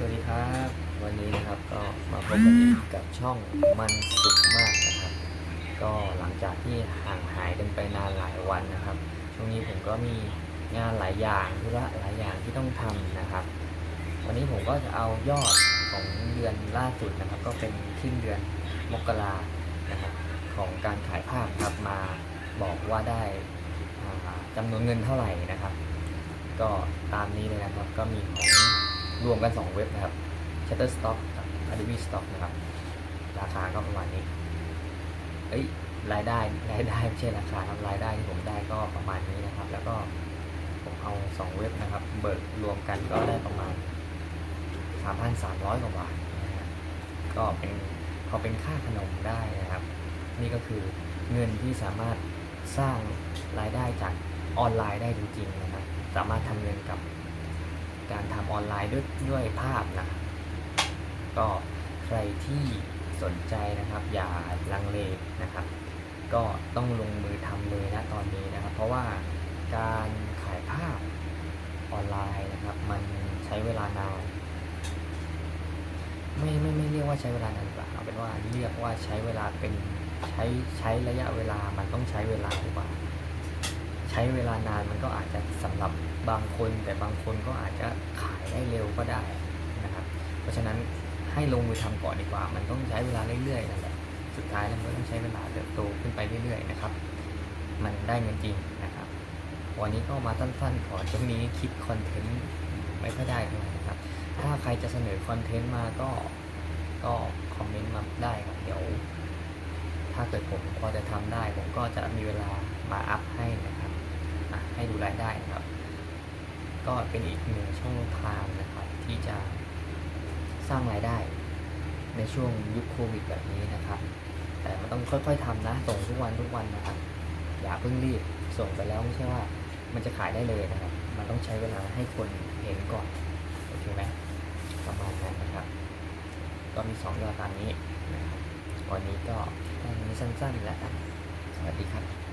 สวัสดีครับ วันนี้นะครับก็มาพบกันอีกกับช่องมันสุขมากนะครับ ก็หลังจากที่ห่างหายกันไปนานหลายวันนะครับ ช่วงนี้ผมก็มีงานหลายอย่างธุระหลายอย่างที่ต้องทำนะครับ วันนี้ผมก็จะเอายอดของเดือนล่าสุดนะครับ ก็เป็นขึ้นเดือนมกรานะครับของการขายภาพครับมาบอกว่าได้อ่าจำนวนเงินเท่าไหร่นะครับ ก็ตามนี้เลยนะครับก็มีของ รวมกัน 2 เว็บนะครับ Shutterstock กับ Adobe Stock นะครับ ราคาก็ประมาณนี้ เอ้ยรายได้รายได้ไม่ใช่ราคาครับรายได้ที่ผมได้ก็ประมาณนี้นะครับ แล้วก็ผมเอา 2 เว็บนะครับ เบิกรวมกันก็ได้ประมาณ 3,300 กว่าบาทนะฮะก็เป็นพอเป็นค่าขนมได้นะครับ นี่ก็คือเงินที่สามารถสร้างรายได้จากออนไลน์ได้จริงๆนะครับ สามารถทำเงินกับ การทำออนไลน์ด้วยด้วยภาพนะครับก็ใครที่สนใจนะครับ อย่าลังเลนะครับ ก็ต้องลงมือทำเลยนะตอนนี้นะครับ เพราะว่าการขายภาพออนไลน์นะครับ มันใช้เวลานานไม่ไม่ไม่เรียกว่าใช้เวลานานกว่าเอาเป็นว่าเรียกว่าใช้เวลาเป็นใช้ใช้ระยะเวลามันต้องใช้เวลาดีกว่า ช้เวลานานมันก็อาจจะสำหรับบางคน แต่บางคนก็อาจจะขายได้เร็วก็ได้นะครับ เพราะฉะนั้นให้ลงมือทำก่อนดีกว่า มันต้องใช้เวลาเรื่อยๆนั่นแหละสุดท้ายแล้วมันก็ต้องใช้เวลาเติบโตขึ้นไปเรื่อยๆนะครับ มันได้เงินจริงนะครับ วันนี้ก็มาสั้นๆก่อนช่วงนี้คิดคอนเทนต์ไม่ค่อยได้เท่าไหร่นะครับ ถ้าใครจะเสนอคอนเทนต์มาก็ก็คอมเมนต์มาได้ครับเดี๋ยว ถ้าเกิดผมพอจะทำได้ ผมก็จะมีเวลามาอัพให้นะครับอะ ให้ดูรายได้นะครับ ก็เป็นอีกหนึ่งช่องทางนะครับ ที่จะสร้างรายได้ในช่วงยุคโควิดแบบนี้นะครับ แต่มันต้องค่อยๆทำนะ ส่งทุกวันทุกวันนะครับ อย่าเพิ่งรีบส่งไปแล้วไม่ใช่ว่ามันจะขายได้เลยนะครับ มันต้องใช้เวลาให้คนเห็นก่อนโอเคไหมประมาณนั้นนะครับ ก็มีสองยอดตามนี้นะครับวันนี้ก็แค่นี้สั้นๆแล้วกันสวัสดีครับ